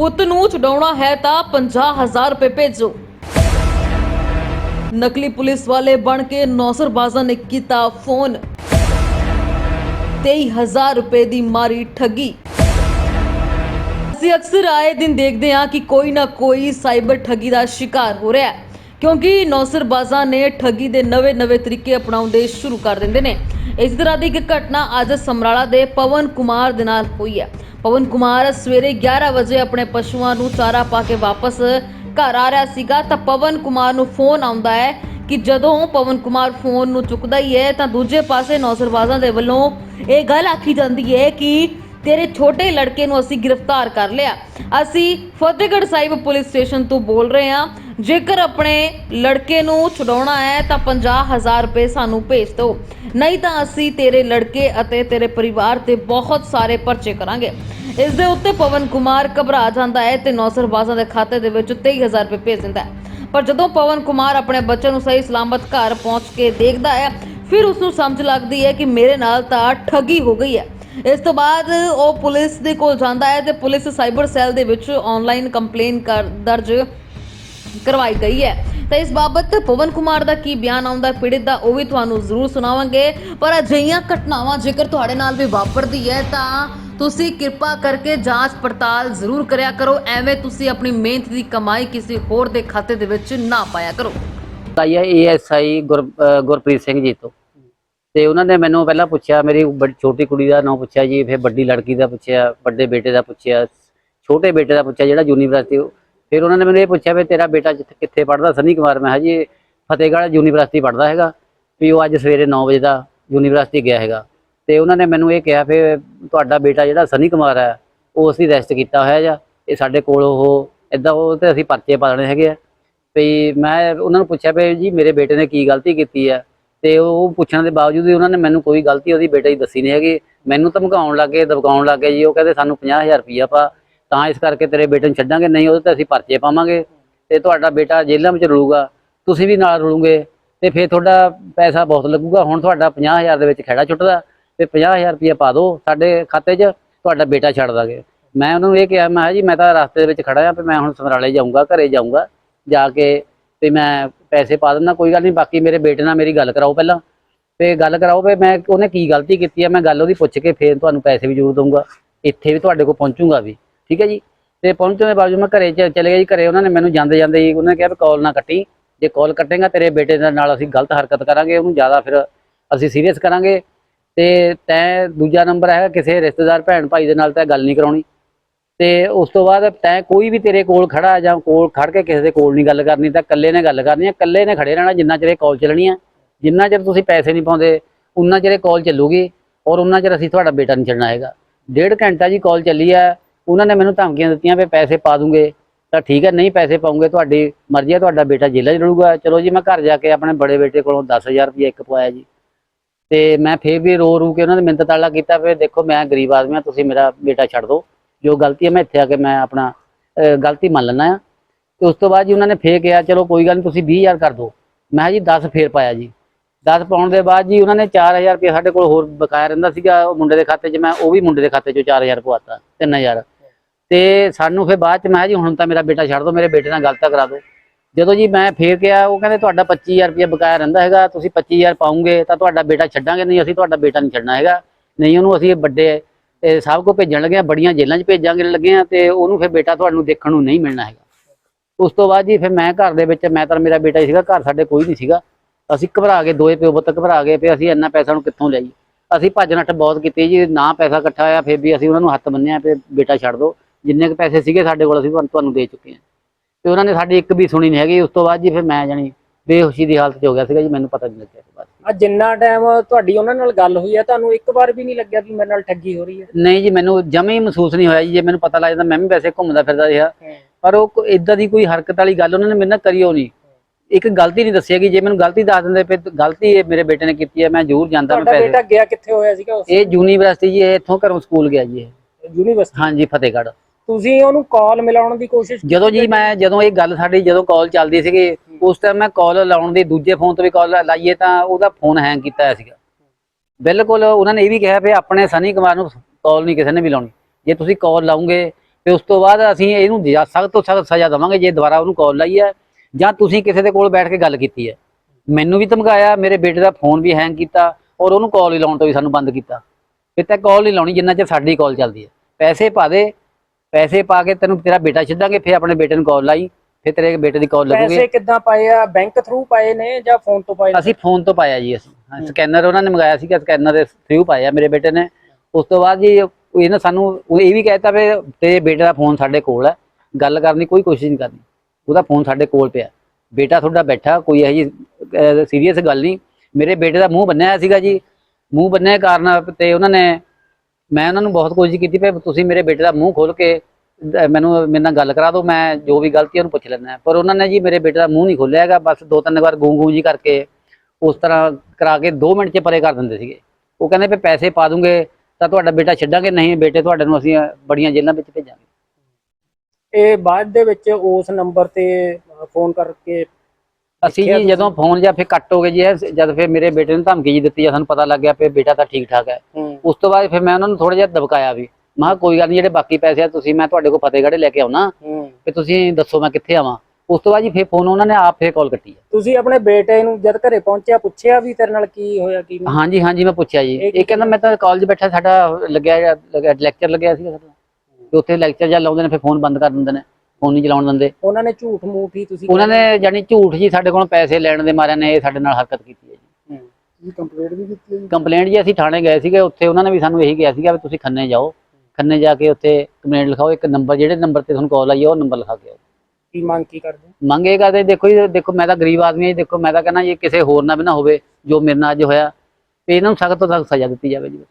ਪੁੱਤ ਨੂੰ ਛਡਾਉਣਾ ਹੈ ਤਾਂ 50000 ਰੁਪਏ ਭੇਜੋ। ਨਕਲੀ ਪੁਲਿਸ ਵਾਲੇ ਬਣ ਕੇ ਨੌਸਰਬਾਜ਼ਾਂ ਨੇ ਕੀਤਾ ਫੋਨ। 23000 ਰੁਪਏ ਦੀ ਮਾਰੀ ਠੱਗੀ। ਅਸੀਂ ਅਕਸਰ ਆਏ ਦਿਨ ਦੇਖਦੇ ਹਾਂ ਕਿ ਕੋਈ ਨਾ ਕੋਈ ਸਾਈਬਰ ਠੱਗੀ ਦਾ ਸ਼ਿਕਾਰ ਹੋ ਰਿਹਾ ਹੈ, ਕਿਉਂਕਿ ਨੌਸਰਬਾਜ਼ਾਂ ਨੇ ਠੱਗੀ ਦੇ ਨਵੇਂ-ਨਵੇਂ ਤਰੀਕੇ ਅਪਣਾਉਂਦੇ ਸ਼ੁਰੂ ਕਰ ਦਿੰਦੇ ਨੇ। ਇਸ ਤਰ੍ਹਾਂ ਦੀ ਇੱਕ ਘਟਨਾ ਅੱਜ ਸਮਰਾਲਾ ਦੇ ਪਵਨ ਕੁਮਾਰ ਦੇ ਨਾਲ ਹੋਈ ਹੈ। ਪਵਨ ਕੁਮਾਰ ਸਵੇਰੇ 11 ਵਜੇ ਆਪਣੇ ਪਸ਼ੂਆਂ ਨੂੰ ਚਾਰਾ ਪਾ ਕੇ ਵਾਪਸ ਘਰ ਆ ਰਿਹਾ ਸੀਗਾ। ਤਾਂ ਪਵਨ ਕੁਮਾਰ ਨੂੰ ਫੋਨ ਆਉਂਦਾ ਹੈ ਕਿ ਜਦੋਂ ਪਵਨ ਕੁਮਾਰ ਫੋਨ ਨੂੰ ਚੁੱਕਦਾ ਹੀ ਹੈ, ਤਾਂ ਦੂਜੇ ਪਾਸੇ ਨੌਸਰਬਾਜ਼ਾਂ ਦੇ ਵੱਲੋਂ ਇਹ ਗੱਲ ਆਖੀ ਜਾਂਦੀ ਹੈ ਕਿ ਤੇਰੇ ਛੋਟੇ ਲੜਕੇ ਨੂੰ ਅਸੀਂ ਗ੍ਰਿਫਤਾਰ ਕਰ ਲਿਆ। ਅਸੀਂ ਫਤਿਹਗੜ੍ਹ ਸਾਹਿਬ ਪੁਲਿਸ ਸਟੇਸ਼ਨ ਤੋਂ ਬੋਲ ਰਹੇ ਹਾਂ। ਜੇਕਰ ਆਪਣੇ ਲੜਕੇ ਨੂੰ ਛੁਡਾਉਣਾ ਹੈ, ਤਾਂ 50000 ਰੁਪਏ ਸਾਨੂੰ ਭੇਜ ਦਿਓ। ਨਹੀਂ ਤਾਂ ਅਸੀਂ ਤੇਰੇ ਲੜਕੇ ਅਤੇ ਤੇਰੇ ਪਰਿਵਾਰ ਤੇ ਬਹੁਤ ਸਾਰੇ ਪਰਚੇ ਕਰਾਂਗੇ। ਇਸ ਦੇ ਉੱਤੇ ਪਵਨ ਕੁਮਾਰ ਘਬਰਾ ਜਾਂਦਾ ਹੈ ਤੇ ਨੌਸਰਬਾਜ਼ਾਂ ਦੇ ਖਾਤੇ ਦੇ ਵਿੱਚ 23000 ਰੁਪਏ ਭੇਜ ਦਿੰਦਾ ਹੈ। ਪਰ ਜਦੋਂ ਪਵਨ ਕੁਮਾਰ ਆਪਣੇ ਬੱਚੇ ਨੂੰ ਸਹੀ ਸਲਾਮਤ ਘਰ ਪਹੁੰਚ ਕੇ ਦੇਖਦਾ ਹੈ ਫਿਰ ਉਸ ਨੂੰ ਸਮਝ ਲੱਗਦੀ ਹੈ ਕਿ ਮੇਰੇ ਨਾਲ ਤਾਂ ਠੱਗੀ ਹੋ ਗਈ ਹੈ। ਇਸ ਤੋਂ ਬਾਅਦ ਉਹ ਪੁਲਿਸ ਦੇ ਕੋਲ ਜਾਂਦਾ ਹੈ ਤੇ ਪੁਲਿਸ ਸਾਈਬਰ ਸੈੱਲ ਦੇ ਵਿੱਚ ਆਨਲਾਈਨ ਕੰਪਲੇਨ ਕਰ, ਦਰਜ ਕਰਵਾਈ ਗਈ ਹੈ। ਤਾਂ ਇਸ ਬਾਬਤ ਪਵਨ ਕੁਮਾਰ ਦਾ ਕੀ ਬਿਆਨ ਆਉਂਦਾ, ਪੀੜਿਤ ਦਾ ਉਹ ਵੀ ਤੁਹਾਨੂੰ ਜ਼ਰੂਰ ਸੁਣਾਵਾਂਗੇ। ਪਰ ਅਜਿਹੀਆਂ ਘਟਨਾਵਾਂ ਜੇਕਰ ਤੁਹਾਡੇ ਨਾਲ ਵੀ ਵਾਪਰਦੀ ਹੈ ਤਾਂ ਤੁਸੀਂ ਕਿਰਪਾ ਕਰਕੇ ਜਾਂਚ ਪੜਤਾਲ ਜ਼ਰੂਰ ਕਰਿਆ ਕਰੋ। ਐਵੇਂ ਤੁਸੀਂ ਆਪਣੀ ਮਿਹਨਤ ਦੀ ਕਮਾਈ ਕਿਸੇ ਹੋਰ ਦੇ ਖਾਤੇ ਦੇ ਵਿੱਚ ਨਾ ਪਾਇਆ ਕਰੋ। ਆਈ ਹੈ ਏਐਸਆਈ ਗੁਰਪ੍ਰੀਤ ਸਿੰਘ ਜੀ ਤੋਂ। ਤੇ ਉਹਨਾਂ ਨੇ ਮੈਨੂੰ ਪਹਿਲਾਂ ਪੁੱਛਿਆ, ਮੇਰੀ ਬੜੀ ਛੋਟੀ ਕੁੜੀ ਦਾ ਨਾਮ ਪੁੱਛਿਆ ਜੀ, ਫਿਰ ਵੱਡੀ ਲੜਕੀ ਦਾ ਪੁੱਛਿਆ, ਵੱਡੇ ਬੇਟੇ ਦਾ ਪੁੱਛਿਆ, ਛੋਟੇ ਬੇਟੇ ਦਾ ਪੁੱਛਿਆ ਜਿਹੜਾ ਯੂਨੀਵਰਸਿਟੀ ਫਿਰ ਉਹਨਾਂ ਨੇ ਮੈਨੂੰ ਇਹ ਪੁੱਛਿਆ ਵੀ ਤੇਰਾ ਬੇਟਾ ਜਿੱਥੇ, ਕਿੱਥੇ ਪੜ੍ਹਦਾ? ਸਨੀ ਕੁਮਾਰ। ਮੈਂ ਹਜੇ ਫਤਿਹਗੜ੍ਹ ਯੂਨੀਵਰਸਿਟੀ ਪੜ੍ਹਦਾ ਹੈਗਾ, ਵੀ ਉਹ ਅੱਜ ਸਵੇਰੇ 9 ਵਜੇ ਦਾ ਯੂਨੀਵਰਸਿਟੀ ਗਿਆ ਹੈਗਾ। ਤੇ ਉਹਨਾਂ ਨੇ ਮੈਨੂੰ ਇਹ ਕਿਹਾ ਫਿਰ ਤੁਹਾਡਾ ਬੇਟਾ ਜਿਹੜਾ ਸਨੀ ਕੁਮਾਰ ਹੈ, ਉਹ ਅਸੀਂ ਰੈਸਟ ਕੀਤਾ ਹੋਇਆ ਜਾਂ, ਇਹ ਸਾਡੇ ਕੋਲ ਉਹ ਇਦਾਂ ਉਹ ਤੇ ਅਸੀਂ ਪਰਚੇ ਪਾਣੇ ਹੈਗੇ ਆ। ਵੀ ਮੈਂ ਉਹਨਾਂ ਨੂੰ ਪੁੱਛਿਆ ਵੀ ਜੀ, ਮੇਰੇ ਬੇਟੇ ਨੇ ਕੀ ਗਲਤੀ ਕੀਤੀ ਹੈ? ਤੇ ਉਹ ਪੁੱਛਣ ਦੇ ਬਾਵਜੂਦ ਵੀ ਉਹਨਾਂ ਨੇ ਮੈਨੂੰ ਕੋਈ ਗਲਤੀ ਉਹਦੀ ਬੇਟੇ ਦੀ ਦੱਸੀ ਨਹੀਂ ਹੈਗੀ। ਮੈਨੂੰ ਧਮਕਾਉਣ ਲੱਗੇ ਦਬਕਾਉਣ ਲੱਗੇ ਜੀ। ਉਹ ਕਹਿੰਦੇ ਸਾਨੂੰ 50000 ਰੁਪਈਆ ਪਾ, ਤਾਂ ਇਸ ਕਰਕੇ ਤੇਰੇ ਬੇਟੇ ਨੂੰ ਛੱਡਾਂਗੇ ਨਹੀਂ, ਉਹਦੇ ਤੇ ਅਸੀਂ ਪਰਚੇ ਪਾਵਾਂਗੇ ਤੇ ਤੁਹਾਡਾ ਬੇਟਾ ਜੇਲ੍ਹਾਂ ਵਿੱਚ ਰਲੂਗਾ, ਤੁਸੀਂ ਵੀ ਨਾਲ ਰਲੂਗੇ ਤੇ ਫਿਰ ਤੁਹਾਡਾ ਪੈਸਾ ਬਹੁਤ ਲੱਗੂਗਾ। ਹੁਣ ਤੁਹਾਡਾ 50000 ਦੇ ਵਿੱਚ ਖੇੜਾ ਛੁੱਟਦਾ ਤੇ 50000 ਰੁਪਈਆ ਪਾ ਦਿਓ ਸਾਡੇ ਖਾਤੇ 'ਚ, ਤੁਹਾਡਾ ਬੇਟਾ ਛੱਡ ਦਾਂਗੇ। ਮੈਂ ਉਹਨੂੰ ਇਹ ਕਿਹਾ, ਮੈਂ ਕਿਹਾ ਜੀ, ਮੈਂ ਤਾਂ ਰਸਤੇ ਦੇ ਵਿੱਚ ਖੜਾ ਆ ਤੇ ਮੈਂ ਹੁਣ ਸਮਰਾਲੇ ਜਾਊਂਗਾ, ਘਰੇ ਜਾਊਂਗਾ, ਜਾ ਕੇ ਤੇ ਮੈਂ ਪੈਸੇ ਪਾ ਦਿੰਦਾ, ਕੋਈ ਗੱਲ ਨਹੀਂ ਬਾਕੀ ਮੇਰੇ ਬੇਟੇ ਨਾਲ ਮੇਰੀ ਗੱਲ ਕਰਾਓ ਪਹਿਲਾਂ। ਤੇ ਗੱਲ ਕਰਾਓ ਵੀ ਮੈਂ, ਉਹਨੇ ਕੀ ਗਲਤੀ ਕੀਤੀ ਹੈ ਮੈਂ ਗੱਲ ਉਹਦੀ ਪੁੱਛ ਕੇ ਫੇਰ ਤੁਹਾਨੂੰ ਪੈਸੇ ਵੀ ਜ਼ਰੂਰ ਦਊਂਗਾ। ਇੱਥੇ ਵੀ ਤੁਹਾਡੇ ਕੋਲ ਪਹੁੰਚੂਗਾ ਵੀ, ਠੀਕ ਹੈ ਜੀ? ਤੇ ਪਹੁੰਚਣ ਦੇ ਬਾਵਜੂਦ ਮੈਂ ਘਰੇ ਚ- ਚਲੇ ਗਿਆ ਜੀ, ਘਰੇ ਉਹਨਾਂ ਨੇ ਮੈਨੂੰ ਜਾਂਦੇ ਜਾਂਦੇ ਜੀ ਉਹਨਾਂ ਨੇ ਕਿਹਾ ਵੀ ਕਾਲ ਨਾ ਕੱਟੀ। ਜੇ ਕਾਲ ਕੱਟੇਗਾ ਤੇਰੇ ਬੇਟੇ ਦੇ ਨਾਲ ਅਸੀਂ ਗਲਤ ਹਰਕਤ ਕਰਾਂਗੇ, ਉਹਨੂੰ ਜ਼ਿਆਦਾ ਫਿਰ ਅਸੀਂ ਸੀਰੀਅਸ ਕਰਾਂਗੇ। ਤੇ ਤੈਂ ਦੂਜਾ ਨੰਬਰ ਹੈਗਾ, ਕਿਸੇ ਰਿਸ਼ਤੇਦਾਰ ਭੈਣ ਭਾਈ ਦੇ ਨਾਲ ਤਾਂ ਗੱਲ ਨਹੀਂ ਕਰਾਉਣੀ। ਤੇ ਉਸ ਤੋਂ ਬਾਅਦ ਤੈਂ ਕੋਈ ਵੀ ਤੇਰੇ ਕੋਲ ਖੜਾ ਜਾਂ ਕੋਲ ਖੜ ਕੇ ਕਿਸੇ ਦੇ ਕੋਲ ਨਹੀਂ ਗੱਲ ਕਰਨੀ, ਤਾਂ ਇਕੱਲੇ ਨੇ ਗੱਲ ਕਰਨੀ ਹੈ ਇਕੱਲੇ ਨੇ ਖੜੇ ਰਹਿਣਾ ਜਿੰਨਾ ਚਿਰ ਇਹ ਕਾਲ ਚੱਲਣੀ ਹੈ ਜਿੰਨਾ ਚਿਰ ਤੁਸੀਂ ਪੈਸੇ ਨਹੀਂ ਪਾਉਂਦੇ, ਉਨਾ ਚਿਰ ਇਹ ਕਾਲ ਚੱਲੂਗੀ ਔਰ ਉਨਾ ਚਿਰ ਅਸੀਂ ਤੁਹਾਡਾ ਬੇਟਾ ਨਹੀਂ ਛੱਡਣਾ ਹੈਗਾ। ਡੇਢ ਘੰਟਾ ਜੀ ਕਾਲ ਚੱਲੀ ਹੈ ਉਹਨਾਂ ਨੇ ਮੈਨੂੰ ਧਮਕੀਆਂ ਦਿੱਤੀਆਂ ਵੀ ਪੈਸੇ ਪਾ ਦੂੰਗੇ, ਤਾਂ ਠੀਕ ਹੈ ਨਹੀਂ ਪੈਸੇ ਪਾਉਂਗੇ, ਤੁਹਾਡੀ ਮਰਜ਼ੀ ਹੈ ਤੁਹਾਡਾ ਬੇਟਾ ਜੇਲ੍ਹਾਂ 'ਚ ਰਹੂਗਾ ਚਲੋ ਜੀ, ਮੈਂ ਘਰ ਜਾ ਕੇ ਆਪਣੇ ਬੜੇ ਬੇਟੇ ਕੋਲੋਂ 10000 ਰੁਪਏ ਇੱਕ ਪਵਾਇਆ ਜੀ। ਤੇ ਮੈਂ ਫੇਰ ਵੀ ਰੋ ਰੂ ਕੇ ਉਹਨਾਂ ਨੇ ਮਿੰਤ ਤਾਲਾ ਕੀਤਾ, ਫਿਰ ਦੇਖੋ ਮੈਂ ਗਰੀਬ ਆਦਮੀ ਹਾਂ ਤੁਸੀਂ ਮੇਰਾ ਬੇਟਾ ਛੱਡ ਦਿਓ। ਜੋ ਗਲਤੀ ਹੈ, ਮੈਂ ਇੱਥੇ ਆ ਕੇ ਮੈਂ ਆਪਣਾ ਗਲਤੀ ਮੰਨ ਲੈਣਾ ਆ ਤੇ ਉਸ ਤੋਂ ਬਾਅਦ ਜੀ ਉਹਨਾਂ ਨੇ ਫੇਰ ਕਿਹਾ, ਚਲੋ ਕੋਈ ਗੱਲ ਨਹੀਂ ਤੁਸੀਂ 20000 ਕਰ ਦਿਓ। ਮੈਂ ਕਿਹਾ ਜੀ 10 ਫੇਰ ਪਾਇਆ ਜੀ। 10 ਪਾਉਣ ਦੇ ਬਾਅਦ ਜੀ ਉਹਨਾਂ ਨੇ 4000 ਰੁਪਏ ਸਾਡੇ ਕੋਲ ਹੋਰ ਬਕਾਇਆ ਰਹਿੰਦਾ ਸੀਗਾ, ਉਹ ਮੁੰਡੇ ਦੇ ਖਾਤੇ 'ਚ, ਮੈਂ ਉਹ ਵੀ ਮੁੰਡੇ ਦੇ ਖਾਤੇ 'ਚੋਂ 4000 ਪਵਾਤਾ 3000 ਤੇ ਸਾਨੂੰ ਫਿਰ ਬਾਅਦ 'ਚ ਮੈਂ ਕਿਹਾ ਜੀ, ਹੁਣ ਤਾਂ ਮੇਰਾ ਬੇਟਾ ਛੱਡ ਦਿਓ, ਮੇਰੇ ਬੇਟੇ ਨਾਲ ਗੱਲ ਕਰਾ ਦਿਓ। ਜਦੋਂ ਜੀ ਮੈਂ ਫੇਰ ਕਿਹਾ, ਉਹ ਕਹਿੰਦੇ, ਤੁਹਾਡਾ 25000 ਰੁਪਏ ਬਕਾਇਆ ਰਹਿੰਦਾ ਹੈਗਾ, ਤੁਸੀਂ 25000 ਪਾਉਂਗੇ, ਤਾਂ ਤੁਹਾਡਾ ਬੇਟਾ ਛੱਡਾਂਗੇ, ਨਹੀਂ, ਅਸੀਂ ਤੁਹਾਡਾ ਬੇਟਾ ਨਹੀਂ ਛੱਡਣਾ ਹੈਗਾ। ਨਹੀਂ, ਉਹਨੂੰ ਅਸੀਂ ਵੱਡੇ ਇਹ ਸਭ ਕੋ ਭੇਜਣ ਲੱਗੇ ਆ, ਬੜੀਆਂ ਜੇਲ੍ਹਾਂ 'ਚ ਭੇਜਾਂਗੇ ਲੱਗੇ ਆ ਤੇ ਉਹਨੂੰ ਫਿਰ ਬੇਟਾ ਤੁਹਾਨੂੰ ਦੇਖਣ ਨੂੰ ਨਹੀਂ ਮਿਲਣਾ ਹੈਗਾ। ਉਸ ਤੋਂ ਬਾਅਦ ਜੀ ਫਿਰ ਮੈਂ ਘਰ ਦੇ ਵਿੱਚ, ਮੈਂ ਤਾਂ ਮੇਰਾ ਬੇਟਾ ਹੀ ਸੀਗਾ, ਘਰ ਸਾਡੇ ਕੋਈ ਨਹੀਂ ਸੀਗਾ। ਅਸੀਂ ਘਬਰਾ ਕੇ ਦੋਏ ਪਿਓ ਪੁੱਤ ਘਬਰਾ ਗਏ, ਫਿਰ ਅਸੀਂ ਇੰਨਾ ਪੈਸਾ ਨੂੰ ਕਿੱਥੋਂ ਲਿਆਈਏ? ਅਸੀਂ ਭੱਜ ਨੱਠ ਬਹੁਤ ਕੀਤੀ ਜੀ, ਨਾ ਪੈਸਾ ਇਕੱਠਾ ਹੋਇਆ, ਫਿਰ ਵੀ ਅਸੀਂ ਉਹਨਾਂ ਨੂੰ ਹੱਥ ਬੰਨਿਆ, ਫਿਰ ਬੇਟਾ ਛੱਡ ਦਿਓ ਜਿੰਨੇ ਕੁ ਪੈਸੇ ਸੀਗੇ ਸਾਡੇ ਕੋਲ ਅਸੀਂ ਤੁਹਾਨੂੰ ਤੁਹਾਨੂੰ ਦੇ ਚੁੱਕੇ ਹਾਂ। ਤੇ ਉਹਨਾਂ ਨੇ ਸਾਡੀ ਇੱਕ ਵੀ ਸੁਣੀ ਨਹੀਂ ਹੈਗੀ, ਉਸ ਤੋਂ ਬਾਅਦ ਜੀ ਫਿਰ ਮੈਂ ਜਾਣੀ ਬੇਹੋਸ਼ੀ ਦੀ ਹਾਲਤ 'ਚ ਹੋ ਗਿਆ ਸੀਗਾ ਜੀ ਮੈਨੂੰ ਪਤਾ ਨਹੀਂ ਲੱਗਿਆ ਸੀ ਬਾਅਦ 'ਚ। ਆ ਜਿੰਨਾ ਟਾਈਮ ਤੁਹਾਡੀ ਉਹਨਾਂ ਨਾਲ ਗੱਲ ਹੋਈ ਹੈ ਤੁਹਾਨੂੰ ਇੱਕ ਵਾਰ ਵੀ ਨਹੀਂ ਲੱਗਿਆ ਵੀ ਮੇਰੇ ਨਾਲ ਠੱਗੀ ਹੋ ਰਹੀ ਹੈ ਨਹੀਂ ਜੀ ਮੈਨੂੰ ਜਮੇ ਹੀ ਮਹਿਸੂਸ ਨਹੀਂ ਹੋਇਆ ਜੀ ਜੇ ਮੈਨੂੰ ਪਤਾ ਲੱਗ ਜਾਂਦਾ ਮੈਂ ਵੀ ਵੈਸੇ ਘੁੰਮਦਾ ਫਿਰਦਾ ਰਿਹਾ। ਪਰ ਉਹ ਇਦਾਂ ਦੀ ਕੋਈ ਹਰਕਤ ਵਾਲੀ ਗੱਲ ਉਹਨਾਂ ਨੇ ਮੇਰੇ ਨਾਲ ਕਰੀ ਹੋ ਨਹੀਂ। ਇੱਕ ਗਲਤੀ ਨਹੀਂ ਦੱਸੀ ਹੈਗੀ ਜੇ ਮੈਨੂੰ ਗਲਤੀ ਦੱਸ ਦਿੰਦੇ ਫਿਰ ਗਲਤੀ ਇਹ ਮੇਰੇ ਬੇਟੇ ਨੇ ਕੀਤੀ ਹੈ ਮੈਂ ਜ਼ਰੂਰ ਜਾਂਦਾ ਮੈਂ ਤੁਹਾਡਾ ਬੇਟਾ ਗਿਆ ਕਿੱਥੇ ਹੋਇਆ ਸੀਗਾ ਉਸ ਇਹ ਯੂਨੀਵਰਸਿਟੀ ਜੀ ਇਹ ਇੱਥੋਂ ਘਰੋਂ ਸਕੂਲ ਗਿਆ ਜੀ ਇਹ। ਯੂਨੀਵਰਸਿਟੀ? ਹਾਂਜੀ ਫਤਿਹਗੜ੍ਹ। ਤੁਸੀਂ ਉਹਨੂੰ ਕਾਲ ਮਿਲਾਉਣ ਦੀ ਕੋਸ਼ਿਸ਼ ਜਦੋਂ ਜੀ ਮੈਂ ਜਦੋਂ ਇਹ ਗੱਲ ਸਾਡੀ ਜਦੋਂ ਕਾਲ ਚੱਲਦੀ ਸੀਗੀ ਉਸ ਟਾਈਮ ਮੈਂ ਕਾਲ ਲਾਉਣ ਦੀ, ਦੂਜੇ ਫੋਨ ਤੋਂ ਵੀ ਕਾਲ ਲਾਈਏ ਤਾਂ ਉਹਦਾ ਫੋਨ ਹੈਂਗ ਕੀਤਾ ਹੋਇਆ ਸੀਗਾ। ਬਿਲਕੁਲ ਉਹਨਾਂ ਨੇ ਇਹ ਵੀ ਕਿਹਾ ਵੀ ਆਪਣੇ ਸਨੀ ਕੁਮਾਰ ਨੂੰ ਕਾਲ ਨਹੀਂ ਕਿਸੇ ਨੇ ਵੀ ਲਾਉਣੀ। ਜੇ ਤੁਸੀਂ ਕਾਲ ਲਾਉਂਗੇ, ਤੇ ਉਸ ਤੋਂ ਬਾਅਦ ਅਸੀਂ ਇਹਨੂੰ ਸਖਤ ਤੋਂ ਸਖਤ ਸਜ਼ਾ ਦੇਵਾਂਗੇ ਜੇ ਦੁਬਾਰਾ ਉਹਨੂੰ ਕਾਲ ਲਾਈ ਹੈ, ਜਾਂ ਤੁਸੀਂ ਕਿਸੇ ਦੇ ਕੋਲ ਬੈਠ ਕੇ ਗੱਲ ਕੀਤੀ ਹੈ। ਮੈਨੂੰ ਵੀ ਧਮਕਾਇਆ, ਮੇਰੇ ਬੇਟੇ ਦਾ ਫੋਨ ਵੀ ਹੈਂਗ ਕੀਤਾ ਔਰ ਉਹਨੂੰ ਕਾਲ ਹੀ ਲਾਉਣ ਤੋਂ ਵੀ ਸਾਨੂੰ ਬੰਦ ਕੀਤਾ। ਫਿਰ ਤਾਂ ਕਾਲ ਨਹੀਂ ਲਾਉਣੀ ਜਿੰਨਾ ਚਿਰ ਸਾਡੀ ਕਾਲ ਚੱਲਦੀ ਹੈ। ਪੈਸੇ ਪਾ ਦੇ, ਪੈਸੇ ਪਾ ਕੇ ਤੈਨੂੰ ਤੇਰਾ ਬੇਟਾ ਛੱਡਾਂਗੇ, ਫਿਰ ਆਪਣੇ ਬੇਟੇ ਨੂੰ ਕਾਲ ਲਾਈ। ਫਿਰ ਤੇਰੇ ਬੇਟੇ ਦੀ ਕਾਲ ਲੱਗੂਗੀ। ਪੈਸੇ ਕਿੱਦਾਂ ਪਾਏ ਆ? ਬੈਂਕ ਥਰੂ ਪਾਏ ਨੇ ਜਾਂ ਫੋਨ ਤੋਂ ਪਾਏ ਨੇ? ਅਸੀਂ ਫੋਨ ਤੋਂ ਪਾਇਆ ਜੀ ਅਸੀਂ। ਸਕੈਨਰ ਉਹਨਾਂ ਨੇ ਮੰਗਾਇਆ ਸੀਗਾ ਸਕੈਨਰ ਦੇ ਥਰੂ ਪਾਇਆ ਮੇਰੇ ਬੇਟੇ ਨੇ। ਉਸ ਤੋਂ ਬਾਅਦ ਜੀ ਇਹਨਾਂ ਸਾਨੂੰ ਉਹ ਇਹ ਵੀ ਕਹਿਤਾ ਵੀ ਤੇਰੇ ਬੇਟੇ ਦਾ ਫੋਨ ਸਾਡੇ ਕੋਲ ਹੈ। ਗੱਲ ਕਰਨ ਦੀ ਕੋਈ ਕੋਸ਼ਿਸ਼ ਨਹੀਂ ਕਰਨੀ। ਉਹਦਾ ਫੋਨ ਸਾਡੇ ਕੋਲ ਪਿਆ। ਬੇਟਾ ਤੁਹਾਡਾ ਬੈਠਾ ਕੋਈ ਇਹੋ ਜੀ ਸੀਰੀਅਸ ਗੱਲ ਨਹੀਂ। ਮੇਰੇ ਬੇਟੇ ਦਾ ਮੂੰਹ ਬੰਨਿਆ ਸੀਗਾ ਜੀ। ਮੂੰਹ ਬੰਨਿਆ ਕਾਰਨ ਤੇ ਉਹਨਾਂ ਨੇ ਮੈਂ ਉਹਨਾਂ ਨੂੰ ਬਹੁਤ ਕੋਸ਼ਿਸ਼ ਕੀਤੀ ਵੀ ਤੁਸੀਂ ਮੇਰੇ ਬੇਟੇ ਦਾ ਮੂੰਹ ਖੋਲ ਕੇ ਮੈਨੂੰ ਮੇਰੇ ਨਾਲ ਗੱਲ ਕਰਾ ਦਿਓ ਮੈਂ ਜੋ ਵੀ ਗਲਤੀ ਉਹਨੂੰ ਪੁੱਛ ਲੈਣਾ ਪਰ ਉਹਨਾਂ ਨੇ ਜੀ ਮੇਰੇ ਬੇਟੇ ਦਾ ਮੂੰਹ ਨਹੀਂ ਖੋਲਿਆ ਹੈਗਾ ਬਸ ਦੋ ਤਿੰਨ ਵਾਰ ਗੂੰ ਗੂੰ ਜੀ ਕਰਕੇ ਉਸ ਤਰ੍ਹਾਂ ਕਰਾ ਕੇ 2 ਮਿੰਟ 'ਚ ਪਰੇ ਕਰ ਦਿੰਦੇ ਸੀਗੇ। ਉਹ ਕਹਿੰਦੇ ਵੀ ਪੈਸੇ ਪਾ ਦੂੰਗੇ ਤਾਂ ਤੁਹਾਡਾ ਬੇਟਾ ਛੱਡਾਂਗੇ ਨਹੀਂ ਬੇਟੇ ਤੁਹਾਡੇ ਨੂੰ ਅਸੀਂ ਬੜੀਆਂ ਜੇਲ੍ਹਾਂ ਵਿੱਚ ਭੇਜਾਂਗੇ। ਇਹ ਬਾਅਦ ਦੇ ਵਿੱਚ ਉਸ ਨੰਬਰ ਤੇ ਫੋਨ ਕਰਕੇ ਅਸੀਂ ਜੀ ਜਦੋਂ ਫੋਨ ਜਾਂ ਫਿਰ ਕੱਟ ਹੋ ਗਏ ਜੀ ਜਦ ਫਿਰ ਮੇਰੇ ਬੇਟੇ ਨੂੰ ਧਮਕੀ ਜੀ ਦਿੱਤੀ ਜਾਂ ਸਾਨੂੰ ਪਤਾ ਲੱਗ ਗਿਆ ਵੀ ਬੇਟਾ ਤਾਂ ਠੀਕ ਠਾਕ ਹੂੰ। ਉਸ ਤੋਂ ਬਾਅਦ ਫਿਰ ਮੈਂ ਉਹਨਾਂ ਨੂੰ ਥੋੜਾ ਜਿਹਾ ਦਬਕਾਇਆ ਵੀ। ਮੈਂ ਕੋਈ ਗੱਲ ਨਹੀਂ ਜਿਹੜੇ ਬਾਕੀ ਪੈਸੇ ਆ ਤੁਸੀਂ ਮੈਂ ਤੁਹਾਡੇ ਕੋਲ ਫਤਿਹਗੜ੍ਹ ਲੈ ਕੇ ਆਉਣਾ। ਤੇ ਤੁਸੀਂ ਦੱਸੋ ਮੈਂ ਕਿੱਥੇ ਆਵਾਂ। ਉਸ ਤੋਂ ਬਾਅਦ ਜੀ ਫਿਰ ਫੋਨ ਉਹਨਾਂ ਨੇ ਆਪ ਫਿਰ ਕਾਲ ਕੱਟੀ ਹੈ ਤੁਸੀਂ ਆਪਣੇ ਬੇਟੇ ਨੂੰ ਜਦ ਘਰੇ ਪਹੁੰਚਿਆ ਪੁੱਛਿਆ ਵੀ ਤੇਰੇ ਨਾਲ ਕੀ ਹੋਇਆ ਕੀ ਨਹੀਂ? ਹਾਂਜੀ ਹਾਂਜੀ ਮੈਂ ਪੁੱਛਿਆ ਜੀ। ਇਹ ਕਹਿੰਦਾ ਮੈਂ ਤਾਂ ਕਾਲਜ ਬੈਠਾ ਸਾਡਾ ਲੱਗਿਆ ਲੈਕਚਰ ਲੱਗਿਆ ਸੀ ਸਾਡਾ। ਤੇ ਉੱਥੇ ਲੈਕਚਰ ਜਾਂ ਲਾਉਂਦੇ ਨੇ ਫਿਰ ਫੋਨ ਬੰਦ ਕਰ ਦਿੰਦੇ ਨੇ। ਫੋਨ ਨਹੀਂ ਚਲਾਉਣ ਦਿੰਦੇ। ਉਹਨਾਂ ਨੇ ਝੂਠ ਮੂਠ ਹੀ ਤੁਸੀਂ ਉਹਨਾਂ ਨੇ ਜਾਨੀ ਝੂਠ ਜੀ ਸਾਡੇ ਕੋਲੋਂ ਪੈਸੇ ਲੈਣ ਦੇ ਮਾਰਿਆਂ ਨੇ ਇਹ ਸਾਡੇ ਨਾਲ ਹਰਕਤ ਕੀਤੀ ਹੈ ਜੀ। ਜੀ ਕੰਪਲੀਟ ਵੀ ਕੀਤੀ ਹੈ ਕੰਪਲੇਂਟ ਜੀ ਅਸੀਂ ਥਾਣੇ ਗਏ ਸੀਗੇ ਉੱਥੇ ਉਹਨਾਂ ਨੇ ਵੀ ਸਾਨੂੰ ਇਹੀ ਕਿਹਾ ਸੀਗਾ ਵੀ ਤੁਸੀਂ ਖੰਨੇ ਜਾਓ। ਖੰਨੇ ਜਾ ਕੇ ਉੱਥੇ ਕੰਪਲੇਂਟ ਲਿਖਾਓ ਇੱਕ ਨੰਬਰ ਜਿਹੜੇ ਨੰਬਰ ਤੇ ਤੁਹਾਨੂੰ ਕਾਲ ਆਈ ਹੈ ਉਹ ਨੰਬਰ ਲਿਖਾ ਕੇ ਆਓ। ਕੀ ਮੰਗ ਕੀ ਕਰਦੇ ਮੰਗ ਇਹ ਕਰਦੇ ਦੇਖੋ ਜੀ ਦੇਖੋ ਮੈਂ ਤਾਂ ਗਰੀਬ ਆਦਮੀ ਹਾਂ ਜੀ ਦੇਖੋ ਮੈਂ ਤਾਂ ਕਹਿੰਦਾ ਜੀ ਕਿਸੇ ਹੋਰ ਨਾਲ ਵੀ ਨਾ ਹੋਵੇ ਜੋ ਮੇਰੇ ਨਾਲ ਅੱਜ ਹੋਇਆ ਤੇ ਇਹਨਾਂ ਨੂੰ ਸਖਤ ਤੋਂ ਸਖਤ ਸਜ਼ਾ ਦਿੱਤੀ ਜਾਵੇ ਜੀ।